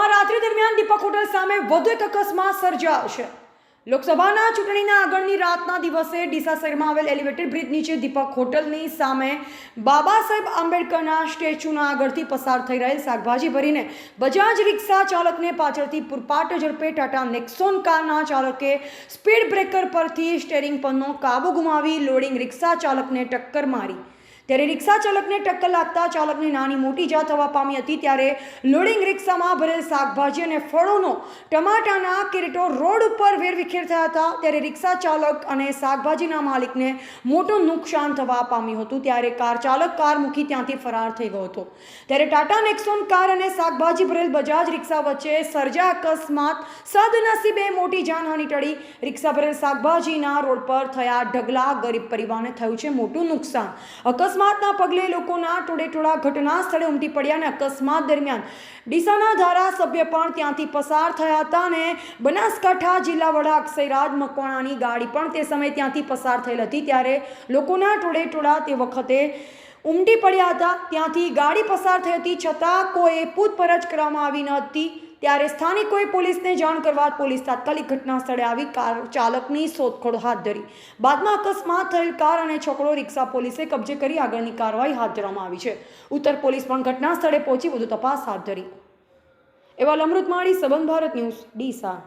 દરમિયાન દીપક હોટલ સામે વધુ એક અકસ્માત સર્જાયો છે. લોકસભાના ચૂંટણીના આગળની રાતના દિવસે ડીસા શહેરમાં આવેલ એલિવેટેડ બ્રિજ નીચે દીપક હોટલની સામે બાબા સાહેબ આંબેડકરના સ્ટેચ્યુના આગળથી પસાર થઈ રહેલ શાકભાજી ભરીને બજાજ રિક્ષા ચાલકને પાછળથી પૂરપાટ ઝડપે ટાટા નેક્સોન કારના ચાલકે સ્પીડ બ્રેકર પરથી સ્ટેરિંગ પરનો કાબુ ગુમાવી લોડિંગ રિક્ષા ચાલકને ટક્કર મારી. ત્યારે રિક્ષા ચાલકને ટક્કર લાગતા ચાલકની નાની મોટી જાત થવા પામી હતી. ત્યારે લોડિંગ રિક્ષામાં ભરેલ શાકભાજી અને ફળોનો ટમાટાના કેરેટો રોડ ઉપર વેરવિખેર થયા હતા. ત્યારે રિક્ષા ચાલક અને શાકભાજીના માલિકને મોટું નુકસાન થવા પામ્યું હતું. ત્યારે કાર ચાલક કાર મૂકી ત્યાંથી ફરાર થઈ ગયો હતો. ત્યારે ટાટા નેક્સોન કાર અને શાકભાજી ભરેલ બજાજ રિક્ષા વચ્ચે સર્જા અકસ્માત, સદનસીબે મોટી જાનહાની ટળી. રિક્ષા ભરેલ શાકભાજીના રોડ પર થયા ઢગલા ગરીબ પરિવારને થયું છે મોટું નુકસાન. અકસ્માતના પગલે લોકોના ટોળેટોળા ઘટના સ્થળે ઉમટી પડ્યા અને અકસ્માત દરમિયાન ડીસાના ધારાસભ્ય પણ ત્યાંથી પસાર થયા હતા અને બનાસકાંઠા જિલ્લા વડા અક્ષયરાજ મકવાણાની ગાડી પણ તે સમયે ત્યાંથી પસાર થયેલ હતી. ત્યારે લોકોના ટોળેટોળા તે વખતે ઉમટી પડ્યા હતા. ત્યાંથી ગાડી પસાર થઈ હતી છતાં કોઈ પૂછપરછ કરવામાં આવી ન હતી. ત્યારે સ્થાનિકોએ પોલીસને જાણ કરવા પોલીસ તાત્કાલિક ઘટના સ્થળે આવી કાર ચાલકની શોધખોળ હાથ ધરી. બાદમાં અકસ્માત થયેલ કાર અને છોકરો રિક્ષા પોલીસે કબજે કરી આગળની કાર્યવાહી હાથ ધરવામાં આવી છે. ઉત્તર પોલીસ પણ ઘટના સ્થળે પહોંચી વધુ તપાસ હાથ ધરી. એવા અમૃત માળી, સંબંધ ભારત ન્યૂઝ, ડીસા.